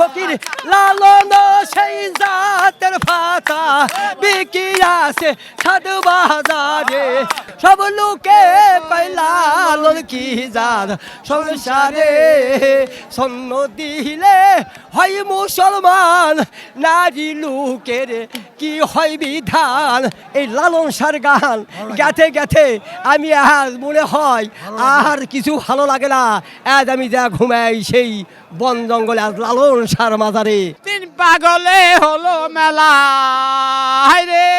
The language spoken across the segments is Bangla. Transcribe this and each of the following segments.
ফকির লালন সেই জাতের ফাতা বিকি আছে সাধু বাজারে। সব লোকে লালন কি জাত সংসারে? সন্ন দিলে হয় মুসলমান, নারী লোকের কি হয় বিধান? এই লালন সার গান গেথে গেথে আমি আজ মনে হয় আর কিছু ভালো লাগে না। আজ আমি যা ঘুমাই সেই বন জঙ্গলে আজ লালন সার মাজারে তিন পাগলে হলো মেলা। রে!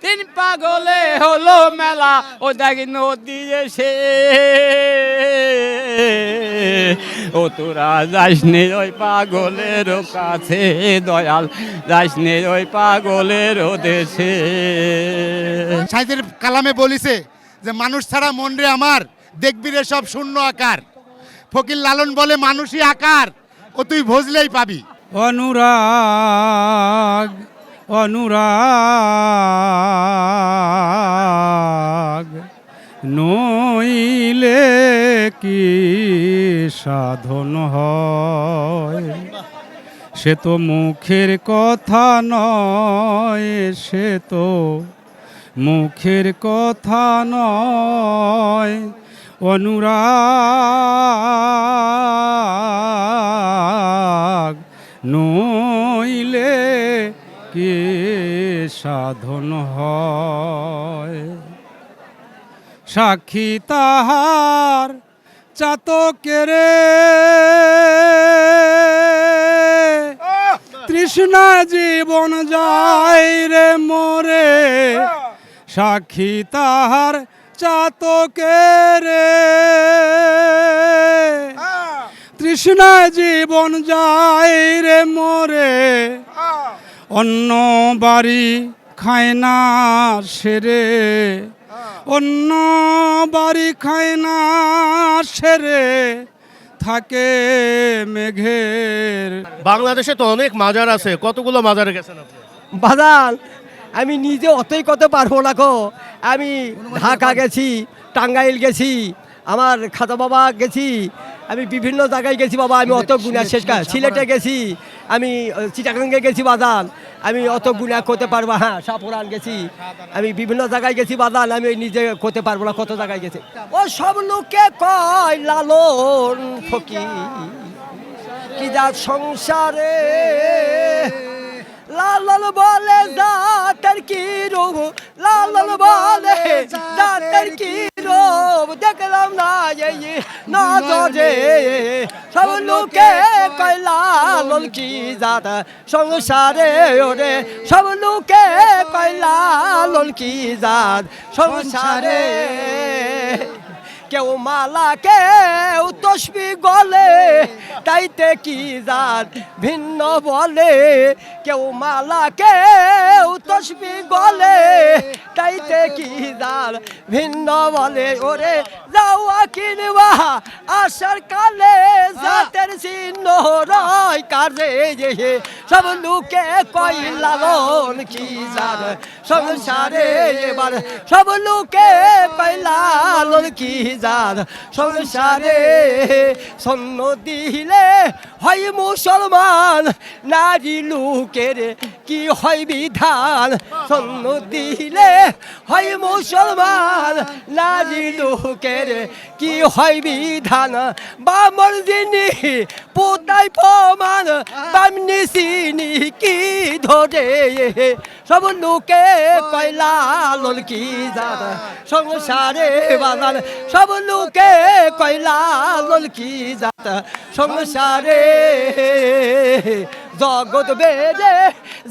তিন পাগলে হলো মেলা। ও দেখি নদী এসে। ও তোরা যাস ওই পাগলের কাছে দয়াল। যাস ওই পাগলের দেশে। সাহিত্যের কালামে বলিছে যে মানুষ ছাড়া মন রে আমার দেখবি রে সব শূন্য আকার। ফকির লালন বলে মানুষই আকার, ও তুই ভজলেই পাবি। অনুরাগ অনুরাগ, নইলে কি সাধন হয়? সে তো মুখের কথা নয়, সে তো মুখের কথা নয়। অনুরাগ নইলে কে সাধন হয়? সাক্ষী তাহার চাতকেরে তৃষ্ণা জীবন যায় রে মোরে। সাক্ষী তাহার চাতকেরে তৃষ্ণা জীবন যায় রে মোরে। অন্য বাড়ি খায় না সেরে অন্য বাড়ি খায় না সেরে থাকে মেঘের। বাংলাদেশে তো অনেক মাজার আছে। কতগুলো মাজারে গেছেন আপনি? বাজান আমি নিজে অতই করতে পারব না গো। আমি ঢাকা গেছি টাঙ্গাইল গেছি আমার খাতা বাবা গেছি আমি বিভিন্ন জায়গায় গেছি বাবা আমি অত গুণা শেষ কাজ সিলেটে গেছি আমি চিটাগাঙ্গে গেছি বাজান আমি অত গুণা করতে পারব হ্যাঁ সাপুরান গেছি আমি বিভিন্ন জায়গায় গেছি বাজান আমি নিজে করতে পারব না কত জায়গায় গেছি। ও সব লোকে কয় লালন ফকি কি যা সংসারে লালন বলে জাতের কি রূপ? লালন বলে জাতের কি রূপ? দেখলাম না এই নজরে সব লোকে কয় লালন কি জাত? সংসারে ওরে সব লোকে কয় লালন কি জাত? সংসারে কেউ মালা, কেউ তসবি গলে, তাইতে কি জাত ভিন্ন বলে? কেউ মালা, কেউ তসবি গলে, তাইতে কি জাত ভিন্ন বলে? ওরে যাওয়া কিনবা আসার কালে জাতের চিহ্ন রয় কাজে যে সব লোকে কই লালন কি জাত সংসারে এবার? সব লোকে কই লালন কি জাত সংসারে সন্ন দিলে হয় মুসলমান নারী লোকের কি হয় বিধান? সন্ন দিলে হয় মুসলমান। নারী লোকের কি হয় বিধান? বামর যিনি পোতাই প্রমাণ, বামনি চিনি কি ধরে? সব লোকে কয়লা লল কি জাত? সংসারে বাজার সব লোকে কয়লা লল কি জাত? সংসারে জগৎ বেদে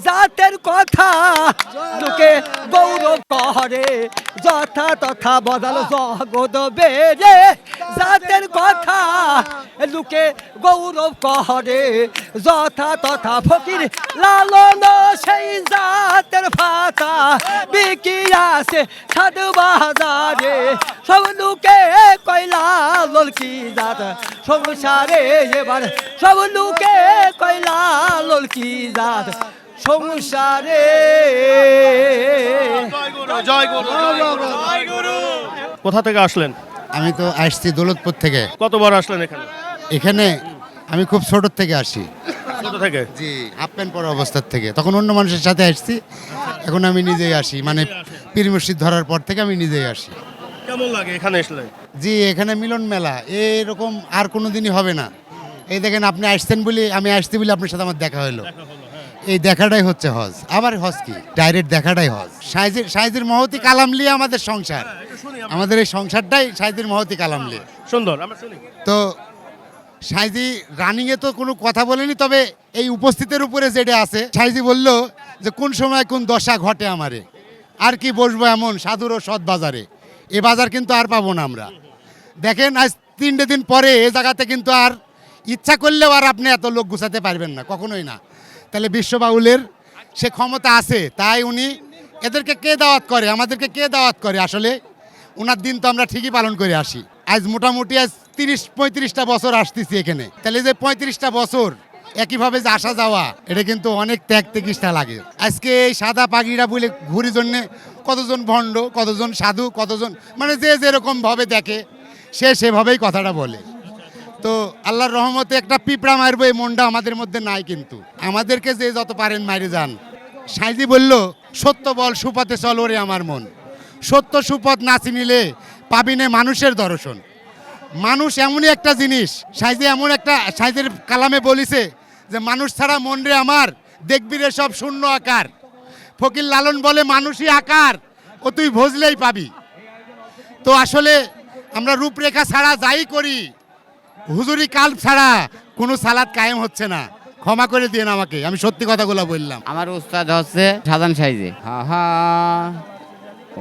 জাতের কথা। লোকে গৌরব করে, যথা তথা বদল জগৎ বেদে জাতের কথা। লোকে গৌরব করে, যথা তথা ফকির লালন সেই জাতের ফাতা বিকি আছে সাধু বাজারে, সব লোকে কয়লা ললকি জাত। সংসারে এবার সব লোকে কয়লা ললকি জাত? সংসারে। কোথা থেকে আসলেন? আমি তো আসছি দৌলতপুর থেকে। কতবার আসলেন এখানে? এখানে আমি খুব ছোটোর থেকে আসি। ছোট থেকে? জি হাফ প্যান্ট পরা অবস্থার থেকে। তখন অন্য মানুষের সাথে আসছি। এখন আমি নিজেই আসি। মানে পীর মসজিদ ধরার পর থেকে আমি নিজেই আসি। কেমন লাগে এখানে আসলে জি এখানে মিলন মেলা এরকম আর কোনো দিনই হবে না। এই দেখেন আপনি আসছেন বলে আমি আসছি বলে আপনার সাথে আমার দেখা হলো। এই দেখাটাই হচ্ছে হজ। আবার হজ কি? ডাইরেক্ট দেখাটাই হজ। সাইজের সাইজের মহতি কালাম আমাদের সংসার। আমাদের এই সংসারটাই সাইজের মহতি কালাম লিয়ে। সুন্দর তো সাইজি রানিংয়ে তো কোনো কথা বলেনি তবে এই উপস্থিতের উপরে যেটা আছে সাইজি বলল যে কোন সময় কোন দশা ঘটে আমারে? আর কি বসবো এমন সাধুর ও সৎ বাজারে? এ বাজার কিন্তু আর পাবো না আমরা। দেখেন আজ তিনটে দিন পরে এ জায়গাতে কিন্তু আর ইচ্ছা করলেও আর আপনি এত লোক গুছাতে পারবেন না, কখনোই না। তাহলে বিশ্ববাউলের সে ক্ষমতা আছে, তাই উনি এদেরকে কে দাওয়াত করে, আমাদেরকে কে দাওয়াত করে আসলে? ওনার দিন তো আমরা ঠিকই পালন করে আসি। আজ মোটামুটি আজ তিরিশ, পঁয়ত্রিশটা বছর আসতেছি এখানে। তাহলে যে পঁয়ত্রিশটা বছর একইভাবে যে আসা যাওয়া, এটা কিন্তু অনেক ত্যাগ তেকিষ্ঠা লাগে। আজকে এই সাদা পাগড়িটা বলে ঘুরি জন্যে কতজন ভণ্ড, কতজন সাধু, কতজন মানে যে যেরকম ভাবে দেখে, সে সেভাবেই কথাটা বলে। তো আল্লাহর রহমতে একটা পিঁপড়া মারবো, এই মনটা আমাদের মধ্যে নাই কিন্তু। আমাদেরকে যে যত পারেন মাইরে যান। সাইজি বলল, সত্য বল, সুপথে চল ওরে আমার মন। সত্য সুপথ না চিনিলে পাবিনে মানুষের দর্শন। মানুষ এমনই একটা জিনিস, সাইজে এমন একটা, সাইজের কালামে বলিছে যে, মানুষ ছাড়া মন রে আমার, দেখবি রে সব শূন্য আকার। ফকির লালন বলে, মানুষই আকার, ও তুই ভজলেই পাবি। তো আসলে আমরা রূপরেখা ছাড়া যাই করি হুজুরি কাল ছাড়া কোনো সালাদ কায়েম হচ্ছে না। ক্ষমা করে দিন আমাকে, আমি সত্যি কথাগুলো বললাম। আমার উস্তাদ হচ্ছে সাধারণ সাইজে। হা হা।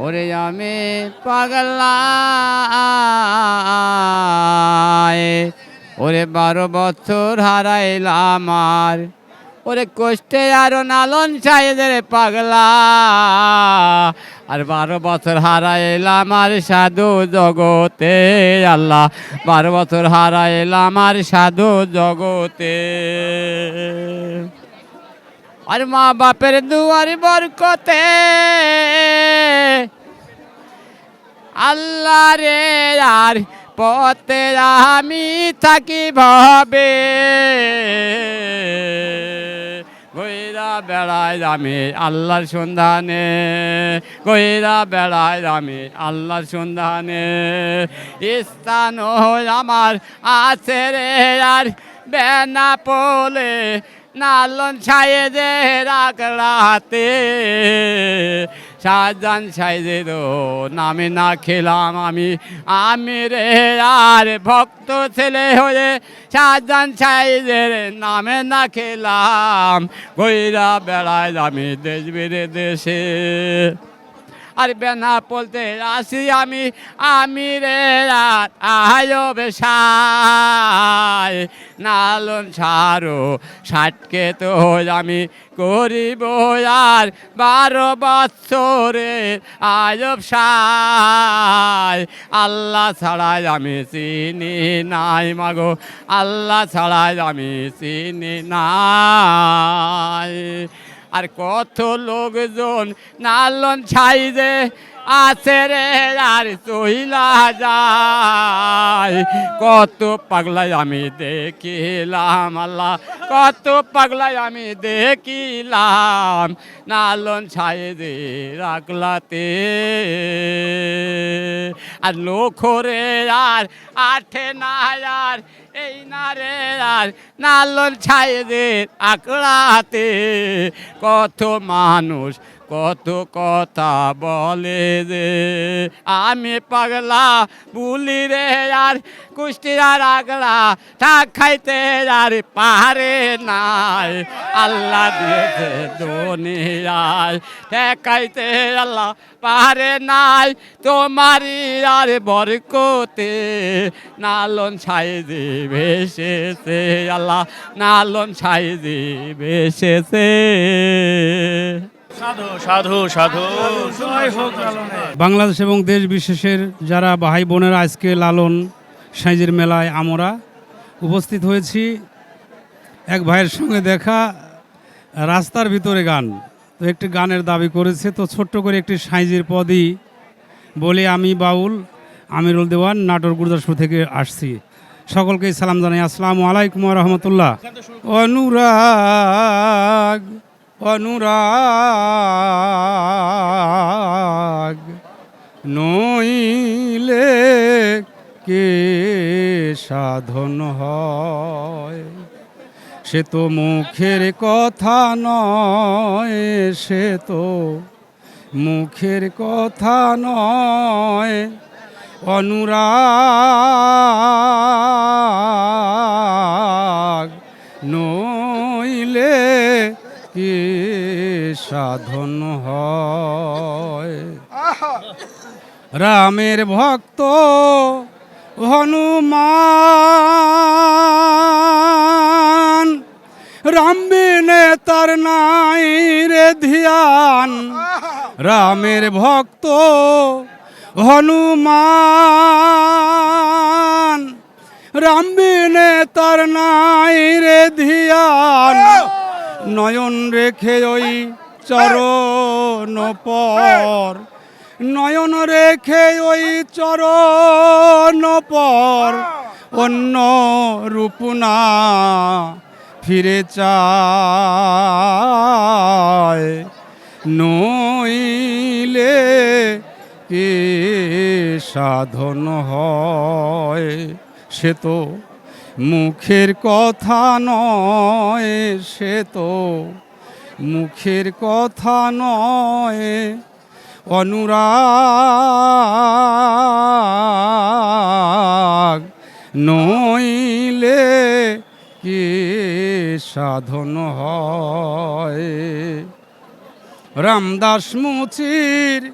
ওরে আমি পাগলা ওরে বারো বছর হারাইলাম আর, ওরে কষ্টে আরও নালন সাইজের পাগলা আর বারো বছর হারাইলাম আর সাধু জগতে, আল্লাহ, বারো বছর হারাইলাম আর সাধু জগতে। আর মা বাপের দুয়ার বরকতে, আল্লাহ রে, আর পথে আমি থাকি ভাবে। বেড়ায় আমি আল্লাহর সন্ধানে। কইরা বেড়ায় আমি আল্লাহর সন্ধানে। স্থান আমার, আছে রে আর বেনা পোলে। নালন ছায়ে যে রাখলাতে সাইজে দো, নামে না খেলাম আমি। আমি রে আর ভক্ত ছেলে হয়ে সাজান সাইজের নামে না খেলাম। গইরা বেড়ায় আমি দেশ বেড়ে দেশে আর বেনা বলতে আসি আমি আমি রে রাত আয়ো বেশায়। নালন ছাড়ো ষাটকে তো আমি করিব আর বারো বৎসরে আয়ব সায়। আল্লাহ ছাড়াই আমি চিনি নাই মাগো, আল্লাহ ছাড়াই আমি চিনি নাই। আর কত লোকজন নালন ছাইজে আছে রে আর চইলা যায়। কত পাগলাই আমি দেখিলাম, আল্লাহ, কত পাগলাই আমি দেখিলাম। নালন ছাইজে রাখলাতে। আর লোখরে আর আঠে না আর, এই না রে আর নালন ছাইদের আকড়াতে কত মানুষ কত কথা বলে রে আমি পাগলা, বুলি রে আর কুষ্টিয়ার আগলা ঠাক খাইতে আর পাহাড়ে নাই। আল্লাহ দিয়েছে দুনিয়ায় ঠেকাইতে আল্লাহ পাহাড়ে নাই। তোমারই আর বরকতে নালন ছাই ভেসেছে, আল্লাহ নালন ছাই ভেসেছে। সাধু সাধু সাধু। জয় হোক বাংলাদেশ এবং দেশ বিশেষের যারা ভাই বোনেরা আজকে লালন সাইজের মেলায় আমরা উপস্থিত হয়েছি। এক ভাইয়ের সঙ্গে দেখা রাস্তার ভিতরে গান। তো একটি গানের দাবি করেছে তো ছোট্ট করে একটি সাইজের পদই বলে আমি বাউল আমিরুল দেওয়ান নাটোর গুরুদাসপুর থেকে আসছি। সকলকেই সালাম জানাই। আসসালামু আলাইকুম রহমতুল্লাহ। অনুরাগ অনুরাগ নইলে কে সাধন হয়? সে তো মুখের কথা নয়, সে তো মুখের কথা নয়। অনুরাগ নইলে কি সাধন হয়? রামের ভক্ত হনুমান রাম বিনে তার নাই রে ধ্যান। রামের ভক্ত হনুমান রাম বিনে তার নাই রে ধ্যান। নয়ন রেখে ওই চরণ পর। নয়ন রেখে ওই চরণ পর। অন্য রূপনা ফিরে চায়। নইলে কি সাধন হয়? সে তো মুখের কথা নয় সে তো, মুখের কথা নয় অনুরাগ। নইলে কি সাধন হয়? রামদাস মুচির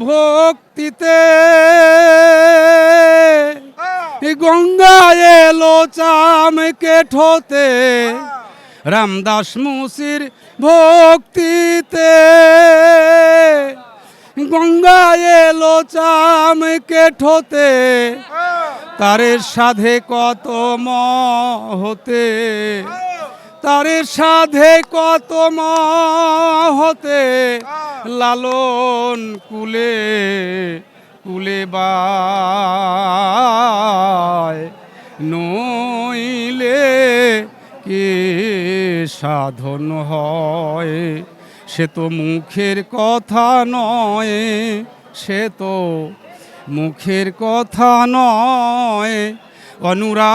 ভক্তিতে গঙ্গা এলো চাম কেঠোতে রামদাস মুসির ভক্তিতে। গঙ্গা এলো চাম কেঠোতে তারে সাধে কত ম হতে তারে সাধে কত হতে লালন কুলে কুলে নইলে কি সাধন হয়? সে তো মুখের কথা নয়, সে তো মুখের কথা নয়, অনুরাগ,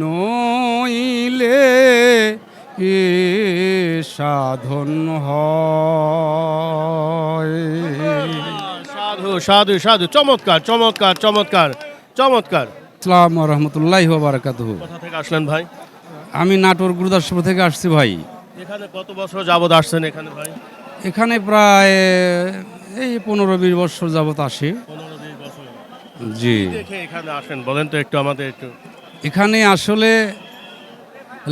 নইলে কি সাধন হয়। সাধু সাধু সাধু চমৎকার চমৎকার চমৎকার চমৎকার। আসসালাম রহমতুল্লাহ কোথা থেকে আসলেন ভাই? আমি নাটোর গুরুদাসপুর থেকে আসছি ভাই। এখানে কত বছর যাবত আসছেন এখানে ভাই? এখানে প্রায় এই পনেরো বিশ বছর যাবত আসি। জি। এখানে আসেন? বলেন তো একটু আমাদের একটু। এখানে আসলে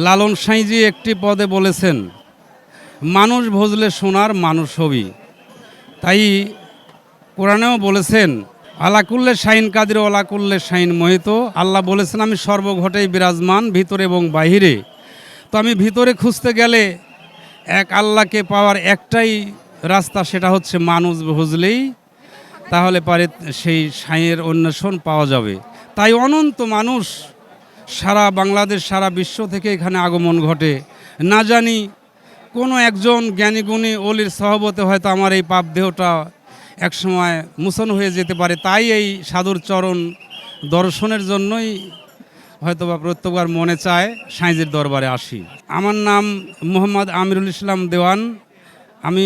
লালন সাঁইজি একটি পদে বলেছেন মানুষ ভজলে সোনার মানুষ হবি। তাই কোরআনেও বলেছেন আলাকুল্লে শাইন কাদির আলাকুল্লে শাইন মোহিত। আল্লাহ বলেছেন, আমি সর্বঘটেই বিরাজমান, ভিতরে এবং বাহিরে। তো আমি ভিতরে খুঁজতে গেলে এক আল্লাহকে পাওয়ার একটাই রাস্তা, সেটা হচ্ছে মানুষ ভজলেই তাহলে পারে সেই সাঁয়ের অন্বেষণ পাওয়া যাবে। তাই অনন্ত মানুষ সারা বাংলাদেশ, সারা বিশ্ব থেকে এখানে আগমন ঘটে। না জানি কোনো একজন জ্ঞানীগুণী অলির সহবতে হয়তো আমার এই পাপ দেহটা একসময় মুসন হয়ে যেতে পারে। তাই এই সাধুর চরণ দর্শনের জন্যই হয়তো বা প্রত্যেকবার মনে চায়, সাঁইজির দরবারে আসি। আমার নাম মোহাম্মদ আমিরুল ইসলাম দেওয়ান। আমি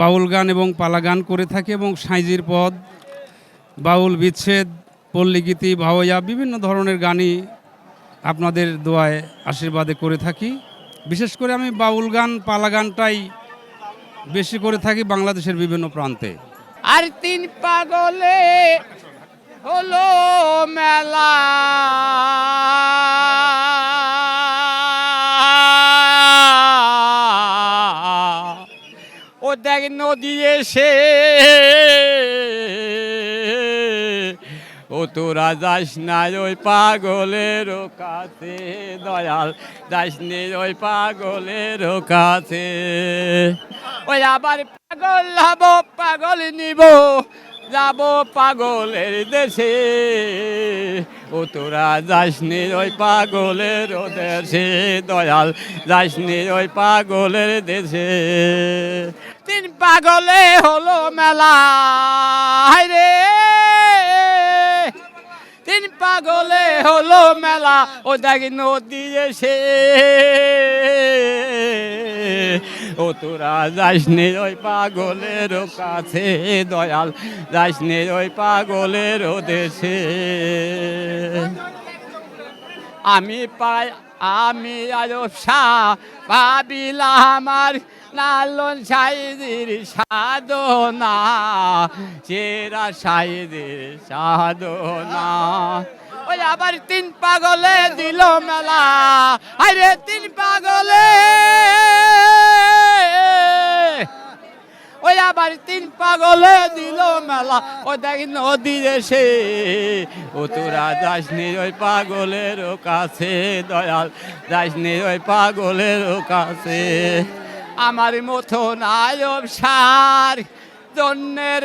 বাউল গান এবং পালা গান করে থাকি এবং সাঁইজির পদ, বাউল বিচ্ছেদ, পল্লীগীতি, ভাওয়া, বিভিন্ন ধরনের গানই আপনাদের দোয়ায়, আশীর্বাদে করে থাকি। বিশেষ করে আমি বাউল গান, পালা গানটাই বেশি করে থাকি বাংলাদেশের বিভিন্ন প্রান্তে। আর তিন পাগলে হলো মেলা। ও দেখ নদী এসে তোরা যাস না ওই পাগলের কাছে, দয়াল যাস ওই পাগলের কাছে। ওই আবার পাগল হব, পাগল নিব, যাব পাগলের দেশে। ও তোরা যাসনি ওই পাগলের দেশে, দয়াল যাসনি ওই পাগলের দেশে। তিন পাগলে হলো মেলা রে! তিন পাগলে হলো মেলা, ও দেখি নদী এসে। ও তোরা যাসনি ওই পাগলের কাছে, দয়াল, যাসনি ওই পাগলের দেশে। আমি পাই, আমি আরসা ভাবিলাম আমার লালন সাইদির সাধনা চেরা সাইদির সাধনা। ওই আবার তিন পাগলে দিল মেলা। আরে তিন পাগলে! ওই আবার তিন পাগলে দিল মেলা। ও দেখি নদী এসে, ও তোরা যাসনি ওই পাগলের কাছে, দয়াল যাসনি ওই পাগলের কাছে। আমার মতো নায়ব সার জন্যের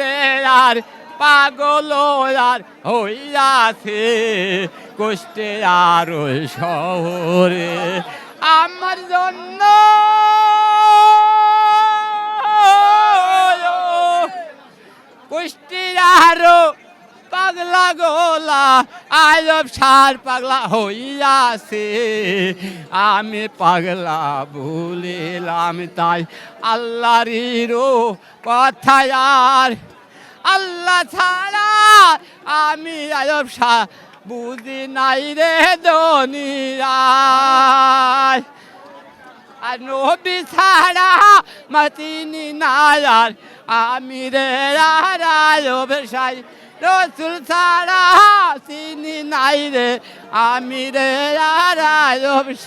আর পাগল আর হইয়াছে কষ্টে আর ওই শহরে। আমার জন্য কুষ্টির আরও পাগলা গোলা আয়ব সার পাগলা হইয়াছে। আমি পাগলা ভুলিলাম তাই আল্লাহ আল্লাহরিরও কথা আর আল্লাহ ছাড়া আমি আয়ব সার বুঝি নাই রে দনিয়ায় আর নবী ছাড়া মাতিনি নায়ার আমি রে আরায়ব সাই রসুল ছাড়া চিনি নাই রে। আমি রে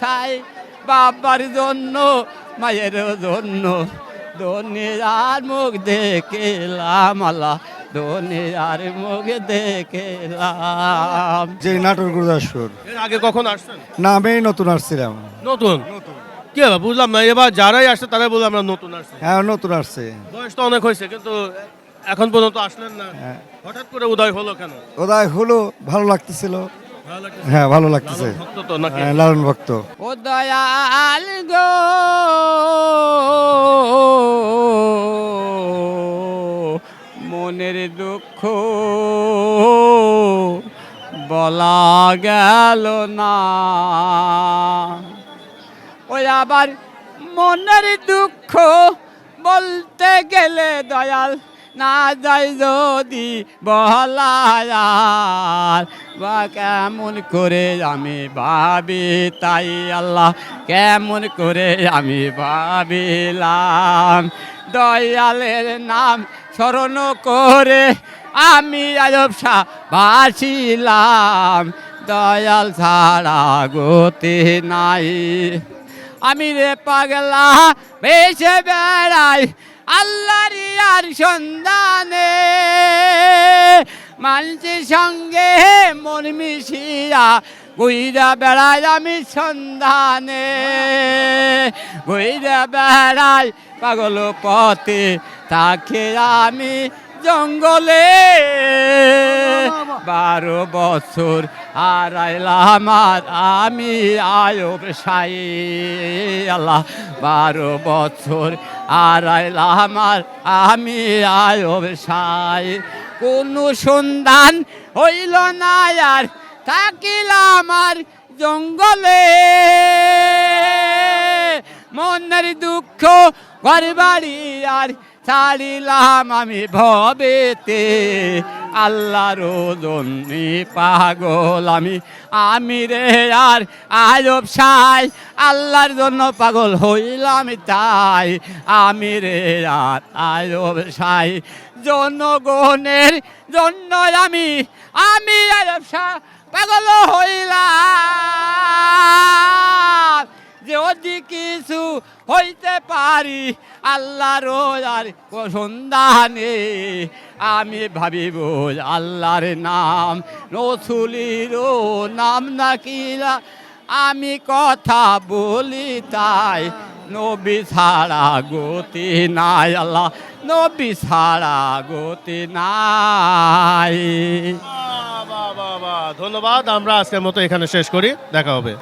সাই। বাবার জন্য মায়ের জন্য দনিয়ার মুখ দেখলাম আল্লাহ। দনিয়ার মুখ দেখলাম। যে নাটোর গুরুদাসপুর। এর আগে কখন আসছেন? না আমি নতুন আসছিলাম। নতুন? কি হবে বুঝলাম না এবার যারাই আসছে তারাই বললাম আমরা নতুন আসছি। হ্যাঁ নতুন আসছে। বয়স তো অনেক হয়েছে কিন্তু এখন পর্যন্ত আসলেন না? হ্যাঁ। হঠাৎ করে উদয় হলো কেন? ওদায় হলো ভালো লাগতেছিল। হ্যাঁ ভালো লাগতেছে। ভক্ত তো নাকি? হ্যাঁ, লালন ভক্ত। ও দয়াল গো। মনের দুঃখ বলা গেল না। ওই আবার মনের দুঃখ বলতে গেলে দয়াল না যাই যদি বলায়ার বা কেমন করে আমি ভাবি তাই আল্লাহ, কেমন করে আমি ভাবিলাম। দয়ালের নাম স্মরণ করে আমি আয়ব শাহ ভাসিলাম দয়াল ছাড়া গতি নাই। আমি রে পাগলা বেশে বেড়াই আল্লাহর আর সন্ধানে মানুষের সঙ্গে মন মিশিয়া গুইরা বেড়াই আমি সন্ধানে। গুইরা বেড়াই পাগল পথে তাকে আমি জঙ্গলে বারো বছর আর আইলাম আর আমি আয়ব সাই। আল্লাহ বারো বছর আর আইলাম আর আমি আয়ব সাই। কোনো সন্ধান হইল না আর থাকিলাম আর জঙ্গলে। মনের দুঃখ ঘর বাড়ি আর ছাড়িলাম আমি ভবেতে, আল্লাহর জন্যে পাগল আমি। আমি রে আর আয়ব সাই, আল্লাহর জন্য পাগল হইলাম তাই। আমি রে আর আয়ব সাই, জনগণের জন্য আমি আমি আয়ব সাই পাগল হইলাম। যদি কিছু হইতে পারি, আল্লাহর আর সন্ধানে আমি ভাবিব আল্লাহর নাম, রসুলির নাম নাকিলা আমি কথা বলি তাই, নবী ছাড়া গতি নাই, আল্লাহ, নবী ছাড়া গতি নাই। ধন্যবাদ, আমরা আজকের মতো এখানে শেষ করি, দেখা হবে